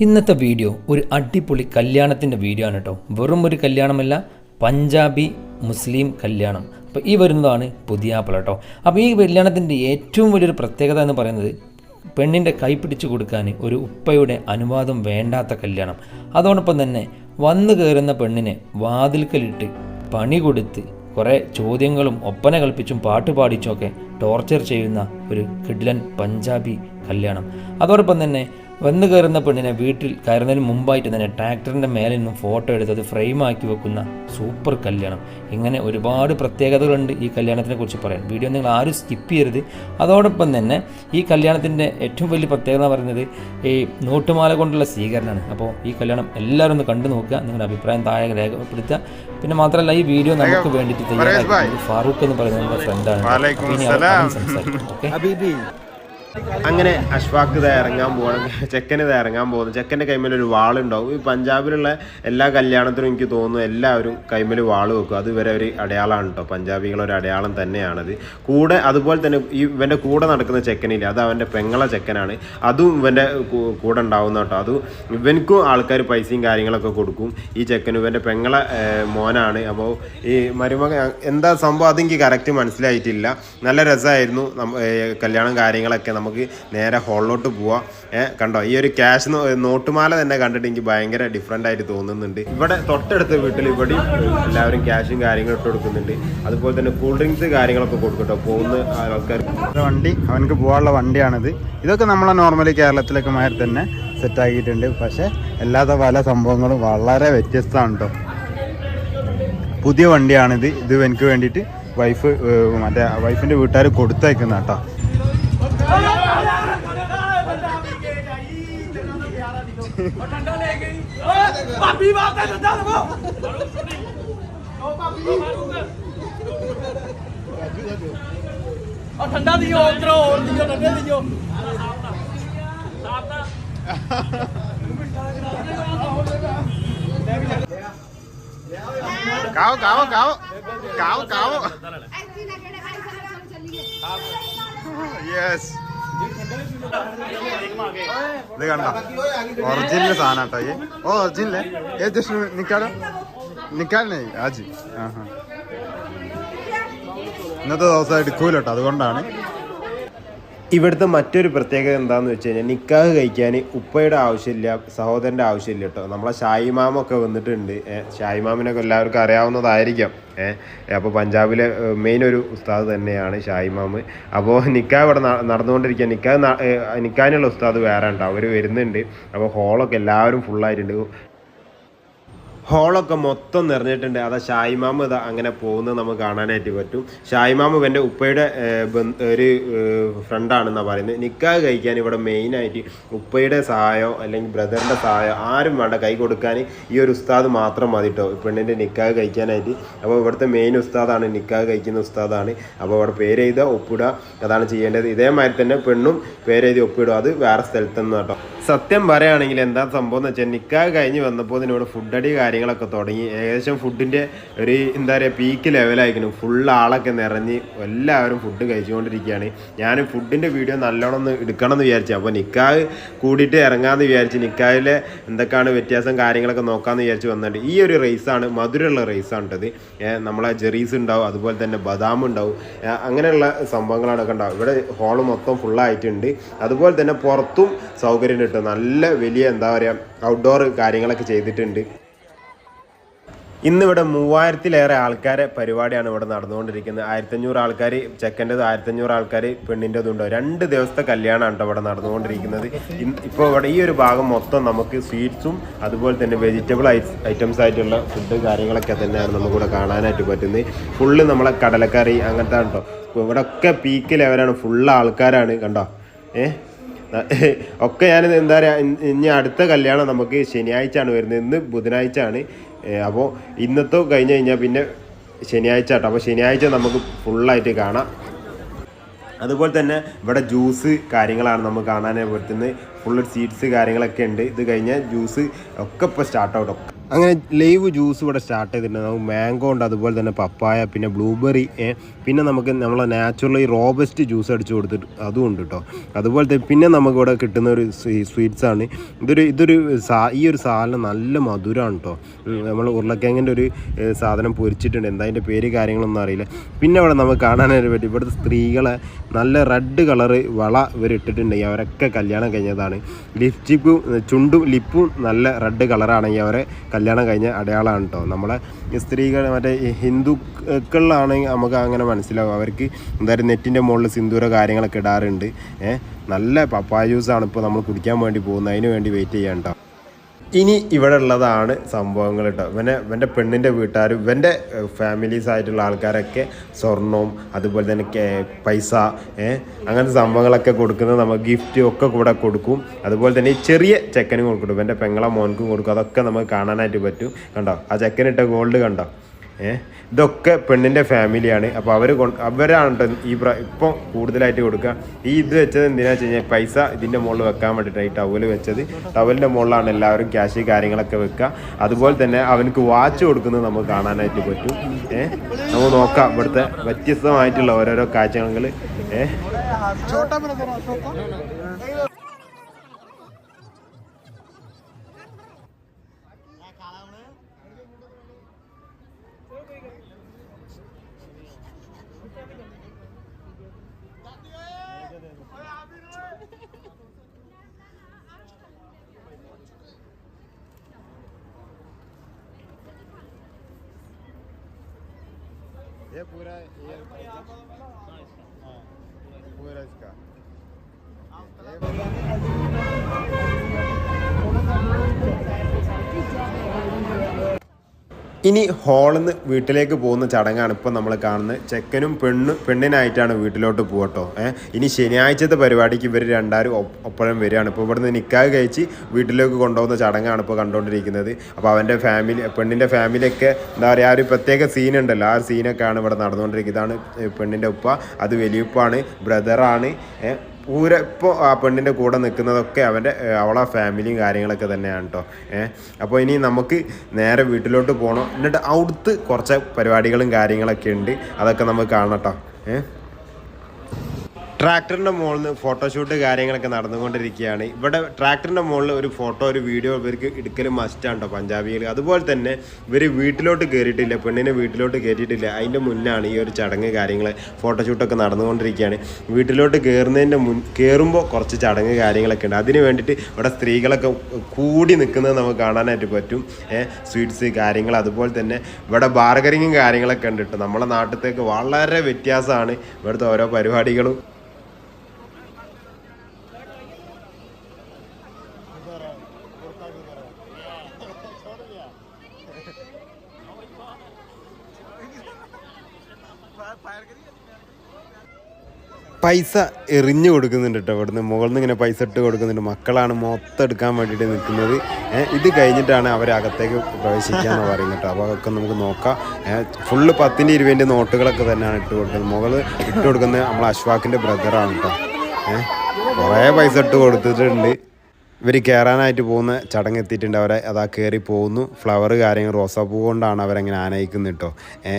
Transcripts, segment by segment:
ഇന്നത്തെ വീഡിയോ ഒരു അടിപൊളി കല്യാണത്തിന്റെ വീഡിയോ ആണ് കേട്ടോ. വെറും ഒരു കല്യാണമല്ല പഞ്ചാബി മുസ്ലിം കല്യാണം. അപ്പോൾ ഈ വരുന്നതാണ് പുതിയ പുതിയാപ്പിള കേട്ടോ. അപ്പോൾ ഈ കല്യാണത്തിന്റെ ഏറ്റവും വലിയൊരു പ്രത്യേകത എന്ന് പറയുന്നത് പെണ്ണിന്റെ കൈ പിടിച്ചു കൊടുക്കാൻ ഒരു ഉപ്പയുടെ അനുവാദം വേണ്ടാത്ത കല്യാണം. അതോടൊപ്പം തന്നെ വന്നു കയറുന്ന പെണ്ണിനെ വാതിൽക്കലിട്ട് പണി കൊടുത്ത് കുറേ ചോദ്യങ്ങളും ഒപ്പന കൽപ്പിച്ചും പാട്ട് പാടിച്ചുമൊക്കെ ടോർച്ചർ ചെയ്യുന്ന ഒരു കിഡ്ലൻ പഞ്ചാബി കല്യാണം. അതോടൊപ്പം തന്നെ വന്നു കയറുന്ന പെണ്ണിനെ വീട്ടിൽ കയറുന്നതിന് മുമ്പായിട്ട് തന്നെ ട്രാക്ടറിന്റെ മേലെ നിന്നും ഫോട്ടോ എടുത്തത് അത് ഫ്രെയിമാക്കി വെക്കുന്ന സൂപ്പർ കല്യാണം. ഇങ്ങനെ ഒരുപാട് പ്രത്യേകതകളുണ്ട് ഈ കല്യാണത്തിനെ കുറിച്ച് പറയാൻ. വീഡിയോ നിങ്ങൾ ആരും സ്കിപ്പ് ചെയ്യരുത്. അതോടൊപ്പം തന്നെ ഈ കല്യാണത്തിന്റെ ഏറ്റവും വലിയ പ്രത്യേകത എന്ന് പറയുന്നത് ഈ നോട്ടുമാല കൊണ്ടുള്ള സ്വീകരണമാണ്. അപ്പോൾ ഈ കല്യാണം എല്ലാവരും ഒന്ന് കണ്ടു നോക്കുക നിങ്ങളുടെ അഭിപ്രായം താഴെ രേഖപ്പെടുത്തുക. പിന്നെ മാത്രമല്ല ഈ വീഡിയോ നമുക്ക് വേണ്ടിയിട്ട് തയ്യാറാക്കി ഫാറൂഖ് എന്ന് പറയുന്ന നമ്മുടെ ഫ്രണ്ടാണ് വാലൈക്കും ഇനി അവർ. സംസാരിക്കും. ഓക്കെ? അങ്ങനെ അഷ്ഫാഖ് ഇത് ഇറങ്ങാൻ പോകണം ചെക്കന് ഇത് ഇറങ്ങാൻ പോകുന്നു. ചെക്കന്റെ കൈമേൽ ഒരു വാളുണ്ടാവും. ഈ പഞ്ചാബിലുള്ള എല്ലാ കല്യാണത്തിനും എനിക്ക് തോന്നുന്നു എല്ലാവരും കൈമേൽ വാൾ വെക്കും. അത് ഇവരെ ഒരു അടയാളമാണ് കേട്ടോ പഞ്ചാബികളൊരു അടയാളം തന്നെയാണത്. കൂടെ അതുപോലെ തന്നെ ഈ ഇവന്റെ കൂടെ നടക്കുന്ന ചെക്കനില്ല. അത് അവന്റെ പെങ്ങളെ ചെക്കനാണ്. അതും ഇവന്റെ കൂടെ ഉണ്ടാവുന്ന കേട്ടോ അതും ഇവനക്കും ആൾക്കാർ പൈസയും കാര്യങ്ങളൊക്കെ കൊടുക്കും. ഈ ചെക്കനും ഇവന്റെ പെങ്ങളെ മോനാണ്. അപ്പോൾ ഈ മരുമക എന്താ സംഭവം? അതെനിക്ക് കറക്റ്റ് മനസ്സിലായിട്ടില്ല. നല്ല രസമായിരുന്നു കല്യാണം കാര്യങ്ങളൊക്കെ നമുക്ക് നേരെ ഹോളിലോട്ട് പോവാം. കണ്ടോ? ഈ ഒരു ക്യാഷ് നോട്ടുമാല തന്നെ കണ്ടിട്ട് എനിക്ക് ഭയങ്കര ഡിഫറെന്റ് ആയിട്ട് തോന്നുന്നുണ്ട്. ഇവിടെ തൊട്ടടുത്ത വീട്ടിൽ ഇവിടെയും എല്ലാവരും ക്യാഷും കാര്യങ്ങളും ഇട്ട് കൊടുക്കുന്നുണ്ട്. അതുപോലെ തന്നെ കൂൾ ഡ്രിങ്ക്സ് കാര്യങ്ങളൊക്കെ കൊടുക്കട്ടോ. പോകുന്ന ആൾക്കാർ. വണ്ടി അവനക്ക് പോകാനുള്ള വണ്ടിയാണിത്. ഇതൊക്കെ നമ്മളെ നോർമലി കേരളത്തിലൊക്കെ മാതിരി തന്നെ സെറ്റ് ആക്കിയിട്ടുണ്ട്. പക്ഷെ അല്ലാത്ത പല സംഭവങ്ങളും വളരെ വ്യത്യസ്തമാണ് കേട്ടോ പുതിയ വണ്ടിയാണിത്. ഇത് എനിക്ക് വേണ്ടിയിട്ട് വൈഫ് മറ്റേ വൈഫിന്റെ വീട്ടുകാർ കൊടുത്തയക്കുന്ന കേട്ടോ ठंडा ले गई। भाभी बात है ठंडा लगो ओ भाभी और ठंडा दियो उतरो और दियो ठंडे दियो। गाओ गाओ गाओ। गाओ गाओ। यस ഒറിജിനൽ സാധനം കേട്ടോ ഈ. ഓ ഒറിജിനൽ ഏ ജസ്റ്റ് നിക്കാലോ നിക്കാലേ ആജി. ആഹാ. ഇന്നത്തെ ദിവസം എടുക്കൂല കേട്ടോ അതുകൊണ്ടാണ്. ഇവിടുത്തെ മറ്റൊരു പ്രത്യേകത എന്താന്ന് വെച്ച് കഴിഞ്ഞാൽ നിക്കാഹ് കഴിക്കാൻ ഉപ്പയുടെ ആവശ്യമില്ല സഹോദരന്റെ ആവശ്യമില്ല കേട്ടോ നമ്മളെ ഷായിമാമൊക്കെ വന്നിട്ടുണ്ട്. ഷായിമാമിനൊക്കെ എല്ലാവർക്കും അറിയാവുന്നതായിരിക്കാം. ഏഹ് അപ്പോൾ പഞ്ചാബിലെ മെയിൻ ഒരു ഉസ്താദ് തന്നെയാണ് ഷായിമാമ് അപ്പോൾ നിക്കാഹ് ഇവിടെ നടന്നുകൊണ്ടിരിക്കുക നിക്കാഹ് നിക്കാനുള്ള ഉസ്താദ് വേറെ ഉണ്ടാവും. അവർ വരുന്നുണ്ട്. അപ്പോൾ ഹോളൊക്കെ എല്ലാവരും ഫുള്ളായിട്ടുണ്ട് ഹോളൊക്കെ മൊത്തം നിറഞ്ഞിട്ടുണ്ട്. അതാ ഷായിമാമ ഇതാ അങ്ങനെ പോകുന്നത് നമുക്ക് കാണാനായിട്ട് പറ്റും. ഷായിമാമ ഇവന്റെ ഉപ്പയുടെ ഒരു ഫ്രണ്ടാണെന്നാണ് പറയുന്നത്. നിക്കാഹ് കഴിക്കാൻ ഇവിടെ മെയിനായിട്ട് ഉപ്പയുടെ സഹായമോ അല്ലെങ്കിൽ ബ്രദറിന്റെ സഹായമോ ആരും വേണ്ട. കൈ കൊടുക്കാൻ ഈ ഒരു ഉസ്താദ് മാത്രം മതി കേട്ടോ പെണ്ണിന്റെ നിക്കാഹ് കഴിക്കാനായിട്ട്. അപ്പോൾ ഇവിടുത്തെ മെയിൻ ഉസ്താദാണ് നിക്കാഹ് കഴിക്കുന്ന ഉസ്താദാണ്. അപ്പോൾ അവിടെ പേരെഴുതുക ഒപ്പിടുക. അതാണ് ചെയ്യേണ്ടത്. ഇതേമാതിരി തന്നെ പെണ്ണും പേരെഴുതി ഒപ്പിടുക. അത് വേറെ സ്ഥലത്തുനിന്ന് കേട്ടോ സത്യം പറയുകയാണെങ്കിൽ എന്താ സംഭവം എന്ന് വെച്ചാൽ നിക്കാഹ് കഴിഞ്ഞ് വന്നപ്പോൾ ഇതിനോട് ഫുഡടി കാര്യങ്ങളൊക്കെ തുടങ്ങി. ഏകദേശം ഫുഡിന്റെ ഒരു എന്താ പറയുക പീക്ക് ലെവലായിരിക്കണം ഫുൾ ആളൊക്കെ നിറഞ്ഞ് എല്ലാവരും ഫുഡ് കഴിച്ചുകൊണ്ടിരിക്കുകയാണ്. ഞാൻ ഫുഡിന്റെ വീഡിയോ നല്ലോണം ഒന്ന് എടുക്കണം എന്ന് വിചാരിച്ചു. അപ്പോൾ നിക്കാഹ് കൂടിയിട്ട് ഇറങ്ങാമെന്ന് വിചാരിച്ച് നിക്കാഹിലെ എന്തൊക്കെയാണ് വ്യത്യാസം കാര്യങ്ങളൊക്കെ നോക്കാമെന്ന് വിചാരിച്ച് വന്നിട്ട് ഈ ഒരു റൈസാണ് മധുരമുള്ള റൈസാണ് കേട്ടത്. നമ്മളെ ജെറീസ് ഉണ്ടാവും അതുപോലെ തന്നെ ബദാം ഉണ്ടാവും. അങ്ങനെയുള്ള സംഭവങ്ങളാണ് ഉണ്ടാവും ഇവിടെ ഹോൾ മൊത്തം ഫുള്ളായിട്ടുണ്ട് അതുപോലെ തന്നെ പുറത്തും സൗകര്യം കിട്ടും നല്ല വലിയ എന്താ പറയുക ഔട്ട്ഡോർ കാര്യങ്ങളൊക്കെ ചെയ്തിട്ടുണ്ട്. ഇന്നിവിടെ മൂവായിരത്തിലേറെ ആൾക്കാരെ പരിപാടിയാണ് ഇവിടെ നടന്നുകൊണ്ടിരിക്കുന്നത്. ആയിരത്തഞ്ഞൂറ് ആൾക്കാർ ചെക്കന്റെത് ആയിരത്തഞ്ഞൂറ് ആൾക്കാർ പെണ്ണിന്റെതും ഉണ്ടാവും രണ്ട് ദിവസത്തെ കല്യാണമാണ് കേട്ടോ ഇവിടെ നടന്നുകൊണ്ടിരിക്കുന്നത്. ഇപ്പോൾ ഇവിടെ ഈ ഒരു ഭാഗം മൊത്തം നമുക്ക് സ്വീറ്റ്സും അതുപോലെ തന്നെ വെജിറ്റബിൾ ഐറ്റംസ് ആയിട്ടുള്ള ഫുഡ് കാര്യങ്ങളൊക്കെ തന്നെയാണ് നമുക്കിവിടെ കാണാനായിട്ട് പറ്റുന്നത്. ഫുള്ള് നമ്മളെ കടലക്കറി അങ്ങനത്തെ കേട്ടോ ഇവിടെ ഒക്കെ പീക്ക് ലെവലാണ് ഫുള്ള് ആൾക്കാരാണ്. കണ്ടോ? ഏഹ് ഒക്കെ ഞാൻ എന്താ പറയുക ഇനി അടുത്ത കല്യാണം നമുക്ക് ശനിയാഴ്ച ആണ് വരുന്നത്. ഇന്ന് ബുധനാഴ്ച ആണ് അപ്പോൾ ഇന്നത്തെ കഴിഞ്ഞ് കഴിഞ്ഞാൽ പിന്നെ ശനിയാഴ്ച കേട്ടോ അപ്പോൾ ശനിയാഴ്ച നമുക്ക് ഫുള്ളായിട്ട് കാണാം. അതുപോലെ തന്നെ ഇവിടെ ജ്യൂസ് കാര്യങ്ങളാണ് നമുക്ക് കാണാനായി പറ്റുന്നത്. ഫുള്ള് സീറ്റ്സ് കാര്യങ്ങളൊക്കെ ഉണ്ട്. ഇത് കഴിഞ്ഞാൽ ജ്യൂസ് ഒക്കെ ഇപ്പോൾ സ്റ്റാർട്ട് അങ്ങനെ ലൈവ് ജ്യൂസ് ഇവിടെ സ്റ്റാർട്ട് ചെയ്തിട്ടുണ്ട്. മാംഗോ ഉണ്ട് അതുപോലെ തന്നെ പപ്പായ പിന്നെ ബ്ലൂബെറി പിന്നെ നമുക്ക് നമ്മളെ നാച്ചുറലി റോബസ്റ്റ് ജ്യൂസ് അടിച്ചു കൊടുത്തിട്ട് അതും ഉണ്ട് കേട്ടോ അതുപോലെ തന്നെ പിന്നെ നമുക്കിവിടെ കിട്ടുന്ന ഒരു സ്വീറ്റ്സ് ആണ്. ഇതൊരു ഇതൊരു ഈ ഒരു സാധനം നല്ല മധുരമാണ് കേട്ടോ നമ്മൾ ഉരുളക്കിഴങ്ങിന്റെ ഒരു സാധനം പൊരിച്ചിട്ടുണ്ട്. എന്താ അതിന്റെ പേര് കാര്യങ്ങളൊന്നും അറിയില്ല. പിന്നെ ഇവിടെ നമുക്ക് കാണാനായിട്ട് പറ്റും. ഇവിടുത്തെ സ്ത്രീകളെ നല്ല റെഡ് കളറ് വള ഇവർ ഇട്ടിട്ടുണ്ട്. അവരൊക്കെ കല്യാണം കഴിഞ്ഞതാണ്. ലിപ്സ്റ്റിക്കും ചുണ്ടും ലിപ്പും നല്ല റെഡ് കളറാണെങ്കിൽ അവരെ കല്യാണം കഴിഞ്ഞ അടയാളമാണ് കേട്ടോ നമ്മളെ സ്ത്രീകൾ മറ്റേ ഹിന്ദുക്കളിലാണെങ്കിൽ നമുക്ക് അങ്ങനെ മനസ്സിലാവും അവർക്ക് എന്തായാലും നെറ്റിന്റെ മുകളിൽ സിന്ദൂര കാര്യങ്ങളൊക്കെ ഇടാറുണ്ട്. ഏഹ് നല്ല പപ്പായ ജ്യൂസാണ് ഇപ്പോൾ നമ്മൾ കുടിക്കാൻ വേണ്ടി പോകുന്നത്. അതിന് വേണ്ടി വെയിറ്റ് ചെയ്യാൻ കേട്ടോ ഇനി ഇവിടെ ഉള്ളതാണ് സംഭവങ്ങൾ കേട്ടോ. ഇവനെ ഇവന്റെ പെണ്ണിന്റെ വീട്ടുകാരും ഇവന്റെ ഫാമിലീസ് ആയിട്ടുള്ള ആൾക്കാരൊക്കെ സ്വർണവും അതുപോലെ തന്നെ പൈസ അങ്ങനത്തെ സംഭവങ്ങളൊക്കെ കൊടുക്കുന്നത് നമ്മൾ ഗിഫ്റ്റ് ഒക്കെ കൂടെ കൊടുക്കും. അതുപോലെ തന്നെ ചെറിയ ചെക്കനും കൊടുക്കും ഇവന്റെ പെങ്ങളെ മോൻക്കും കൊടുക്കും. അതൊക്കെ നമുക്ക് കാണാനായിട്ട് പറ്റും. കണ്ടോ? ആ ചെക്കനിട്ട ഗോൾഡ് കണ്ടോ? ഇതൊക്കെ പെണ്ണിന്റെ ഫാമിലിയാണ് അപ്പോൾ അവർ കൊണ്ട് അവരാണ് കേട്ടോ ഈ ഇപ്പം കൂടുതലായിട്ട് കൊടുക്കുക ഈ ഇത് വെച്ചത് എന്തിനാ വെച്ച് കഴിഞ്ഞാൽ പൈസ ഇതിന്റെ മുകളിൽ വെക്കാൻ വേണ്ടിയിട്ടാണ് ഈ ടവൽ വെച്ചത്. ടവലിന്റെ മുകളിലാണ് എല്ലാവരും ക്യാഷ് കാര്യങ്ങളൊക്കെ വെക്കുക അതുപോലെ തന്നെ അവനക്ക് വാച്ച് കൊടുക്കുന്നത് നമുക്ക് കാണാനായിട്ട് പറ്റും. ഏഹ് നമുക്ക് നോക്കാം. ഇവിടുത്തെ വ്യത്യസ്തമായിട്ടുള്ള ഓരോരോ കാഴ്ചകൾ ഏഹ് ये पूरा ये हाँ, पूरा ഇനി ഹാളിൽ നിന്ന് വീട്ടിലേക്ക് പോകുന്ന ചടങ്ങാണ് ഇപ്പം നമ്മൾ കാണുന്നത്. ചെക്കനും പെണ്ണും പെണ്ണിനായിട്ടാണ് വീട്ടിലോട്ട് പോകട്ടോ ഏഹ് ഇനി ശനിയാഴ്ചത്തെ പരിപാടിക്ക് ഇവർ രണ്ടാരും ഒപ്പ് ഒപ്പഴം വരികയാണ്. ഇപ്പോൾ ഇവിടുന്ന് നിക്കാഹ് കഴിച്ച് വീട്ടിലേക്ക് കൊണ്ടുപോകുന്ന ചടങ്ങാണ് ഇപ്പോൾ കണ്ടുകൊണ്ടിരിക്കുന്നത്. അപ്പോൾ അവന്റെ ഫാമിലി പെണ്ണിന്റെ ഫാമിലിയൊക്കെ എന്താ പറയുക ആ ഒരു പ്രത്യേക സീനുണ്ടല്ലോ ആ സീനൊക്കെയാണ് ഇവിടെ നടന്നുകൊണ്ടിരിക്കുന്നത്. ഇതാണ് പെണ്ണിന്റെ ഉപ്പ. അത് വലിയ ഉപ്പാണ് ബ്രദറാണ് പൂര ഇപ്പോൾ ആ പെണ്ണിന്റെ കൂടെ നിൽക്കുന്നതൊക്കെ അവന്റെ അവളെ ഫാമിലിയും കാര്യങ്ങളൊക്കെ തന്നെയാണ് കേട്ടോ ഏഹ് അപ്പോൾ ഇനി നമുക്ക് നേരെ വീട്ടിലോട്ട് പോകണം എന്നിട്ട് അവിടുത്തെ കുറച്ച് പരിപാടികളും കാര്യങ്ങളൊക്കെ ഉണ്ട്. അതൊക്കെ നമുക്ക് കാണണം കേട്ടോ ട്രാക്ടറിന്റെ മുകളിൽ നിന്ന് ഫോട്ടോഷൂട്ട് കാര്യങ്ങളൊക്കെ നടന്നുകൊണ്ടിരിക്കുകയാണ്. ഇവിടെ ട്രാക്ടറിന്റെ മുകളിൽ ഒരു ഫോട്ടോ ഒരു വീഡിയോ ഇവർക്ക് എടുക്കലും മസ്റ്റാണ് കേട്ടോ പഞ്ചാബിയിൽ. അതുപോലെ തന്നെ ഇവർ വീട്ടിലോട്ട് കയറിയിട്ടില്ല പെണ്ണിനെ വീട്ടിലോട്ട് കയറ്റിയിട്ടില്ല അതിന്റെ മുന്നാണ് ഈ ഒരു ചടങ്ങ് കാര്യങ്ങൾ ഫോട്ടോഷൂട്ടൊക്കെ നടന്നുകൊണ്ടിരിക്കുകയാണ്. വീട്ടിലോട്ട് കയറുന്നതിന്റെ മുൻ കയറുമ്പോൾ കുറച്ച് ചടങ്ങ് കാര്യങ്ങളൊക്കെ ഉണ്ട്. അതിന് വേണ്ടിയിട്ട് ഇവിടെ സ്ത്രീകളൊക്കെ കൂടി നിൽക്കുന്നത് നമുക്ക് കാണാനായിട്ട് പറ്റും. സ്വീറ്റ്സ് കാര്യങ്ങൾ അതുപോലെ തന്നെ ഇവിടെ ബാർഗറിങ്ങും കാര്യങ്ങളൊക്കെ ഉണ്ട് കേട്ടോ നമ്മളെ നാട്ടിലത്തേക്ക് വളരെ വ്യത്യാസമാണ് ഇവിടുത്തെ ഓരോ പരിപാടികളും. പൈസ എറിഞ്ഞു കൊടുക്കുന്നുണ്ട് കേട്ടോ ഇവിടുന്ന്. മുകളിൽ നിന്ന് ഇങ്ങനെ പൈസ ഇട്ട് കൊടുക്കുന്നുണ്ട്. മക്കളാണ് മൊത്തം എടുക്കാൻ വേണ്ടിയിട്ട് നിൽക്കുന്നത്. ഇത് കഴിഞ്ഞിട്ടാണ് അവരകത്തേക്ക് പ്രവേശിക്കാന്ന് പറയുന്നത് കേട്ടോ അപ്പോൾ അതൊക്കെ നമുക്ക് നോക്കാം. ഫുള്ള് പത്തിന്റെ ഇരുപതിന്റെ നോട്ടുകളൊക്കെ തന്നെയാണ് ഇട്ട് കൊടുക്കുന്നത്. മുകൾ ഇട്ട് കൊടുക്കുന്നത് നമ്മൾ അശ്വാക്കിന്റെ ബ്രദറാണ് കേട്ടോ ഏഹ് കുറേ പൈസ ഇട്ട് കൊടുത്തിട്ടുണ്ട്. ഇവർ കയറാനായിട്ട് പോകുന്ന ചടങ്ങ് എത്തിയിട്ടുണ്ട്. അവരെ അതാ കയറി പോകുന്നു. ഫ്ലവർ കാര്യങ്ങൾ റോസാപ്പൂ കൊണ്ടാണ് അവരങ്ങനെ ആനയിക്കുന്നത് കേട്ടോ.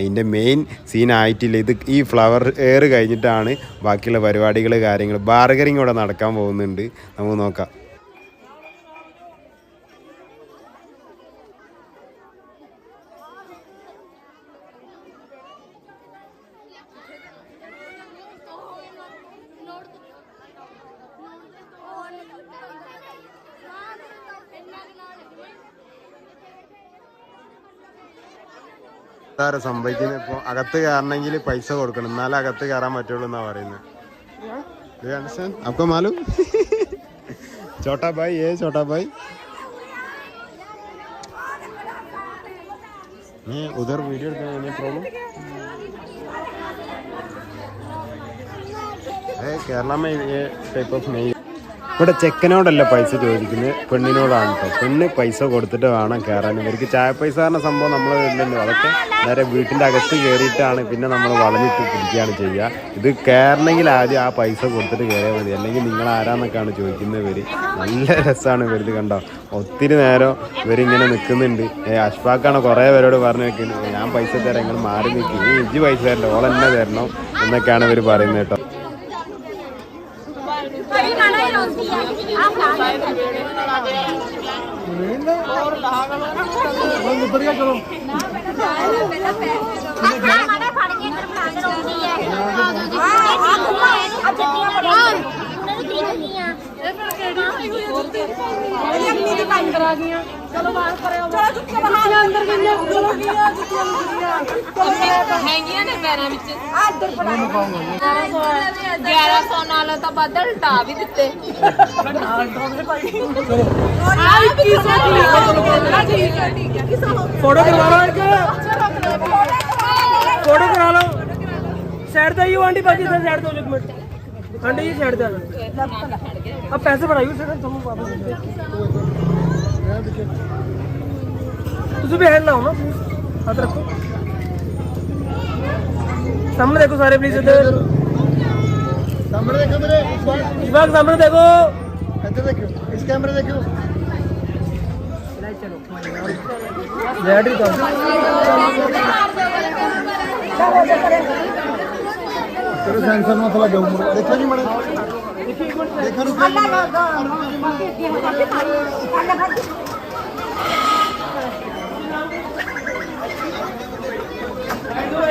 ഇതിന്റെ മെയിൻ സീൻ ആയിട്ടില്ല. ഇത് ഈ ഫ്ലവർ എയർ കഴിഞ്ഞിട്ടാണ് ബാക്കിയുള്ള പരിപാടികൾ കാര്യങ്ങൾ ബാർഗറിങ് ഇവിടെ നടക്കാൻ പോകുന്നുണ്ട്. നമുക്ക് നോക്കാം. താര സംഭവിക്കുന്നത് ഇപ്പൊ അകത്ത് കയറണമെങ്കിൽ പൈസ കൊടുക്കണം. എന്നാലും അകത്ത് കയറാൻ പറ്റുള്ളൂ എന്നാ പറയുന്നത്. അപ്പൊ മാലു? ചോട്ടാ ഭായ് ഏ ചോട്ടാ ഭായ് നീ ഉദർ വീഡിയോ എടുക്കാൻ പ്രോബ്ലം കേരള ടൈപ്പ് ഓഫ് മെയ് ഇവിടെ ചെക്കനോടല്ല പൈസ ചോദിക്കുന്നത്? പെണ്ണിനോടാണ് കേട്ടോ പെണ്ണ് പൈസ കൊടുത്തിട്ട് വേണം കയറാൻ ഇവർക്ക് ചായ പൈസ പറഞ്ഞ സംഭവം നമ്മൾ ഇല്ലല്ലോ. അതൊക്കെ നേരെ വീട്ടിന്റെ അകത്ത് കയറിയിട്ടാണ് പിന്നെ നമ്മൾ വളഞ്ഞിട്ട് പിടിക്കുകയാണ് ചെയ്യുക. ഇത് കയറണമെങ്കിൽ ആദ്യം ആ പൈസ കൊടുത്തിട്ട് കയറിയാൽ മതി. അല്ലെങ്കിൽ നിങ്ങൾ ആരാന്നൊക്കെയാണ് ചോദിക്കുന്നത് ഇവർ നല്ല രസമാണ് ഇവരിത് കണ്ടോ. ഒത്തിരി നേരം ഇവരിങ്ങനെ നിൽക്കുന്നുണ്ട്. ഏ അഷ്ഫാക്കാണ് കുറേ പേരോട് പറഞ്ഞു വെക്കുന്നത്. ഞാൻ പൈസ തരാം ഇങ്ങനെ മാറി നിൽക്കും ഇജ്ജ് പൈസ തരണ്ട ഓൾ എന്നെ തരണം എന്നൊക്കെയാണ് ഇവർ പറയുന്നത് കേട്ടോ. ਬੜੀ ਮਾੜਾ ਹੀ ਰੋਂਦੀ ਆ ਆਹ ਬੰਦ ਉੱਤਰ ਗਿਆ ਚਲੋ ਆਹ ਮਾੜਾ ਫੜ ਕੇ ਅੰਦਰ ਫੜਾ ਕੇ ਰੋਂਦੀ ਆ ਇਹ ਆਹ ਘੁੰਮਾ ਇਹ ਆ ਜੱਟੀਆਂ ਬੜੀਆਂ ਉਹਨਾਂ ਨੂੰ ਕੀ ਕਰਨੀਆਂ ਇਹ ਫਿਰ ਕਿਹੜੀ ਹੋਈ ਹੋਈ ਹੈ ਅੰਮੀ ਦੀ ਪੰਜ ਕਰਾ ਗਈਆਂ ਚਲੋ ਬਾਹਰ ਕਰਿਓ ਚਲੋ ਚੁੱਪ ਕੇ ਬਾਹਰ ਗੁੱਡੀਆਂ ਗੁੱਡੀਆਂ ਜਿੱਤੀਆਂ ਗੁੱਡੀਆਂ ਹੈਗੀਆਂ ਨੇ ਪੈਰਾਂ ਵਿੱਚ। ਆਦਰ ਫੜਾ 1100 ਨਾਲ ਤਾਂ ਬਦਲ ਟਾ ਵੀ ਦਿੱਤੇ। ਆਈ ਕਿਸੇ ਦੀ ਠੀਕ ਹੈ ਠੀਕ ਹੈ ਕਿਸੇ ਹੋਰ ਫੋਟੋ ਕਰਾ ਲਓ ਇੱਕ। ਫੋਟੋ ਕਰਾ ਲਓ। ਸਾਈਡ ਤੇ ਹੀ ਹੋ ਆਂਟੀ ਬਾਕੀ ਸਾਈਡ ਤੋਂ ਇੱਕ ਮਿੰਟ। ਆਂਟੀ ਜੀ ਸਾਈਡ ਤੇ ਆ ਜਾਓ। ਆ ਪੈਸੇ ਫੜਾਈਓ ਸਿਰ ਤੁਹਾਨੂੰ ਵਾਪਸ ਦੇ ਦਿਓ तुझे भी हैंड ना ना हाथ रखो। सामने देखो सारे प्लीज़ इधर। सामने देखो मेरे विभाग सामने देखो। इधर देखो इस कैमरे देखो। तो तेरे सेंसर में थोड़ा देखो जी मैडम। देखो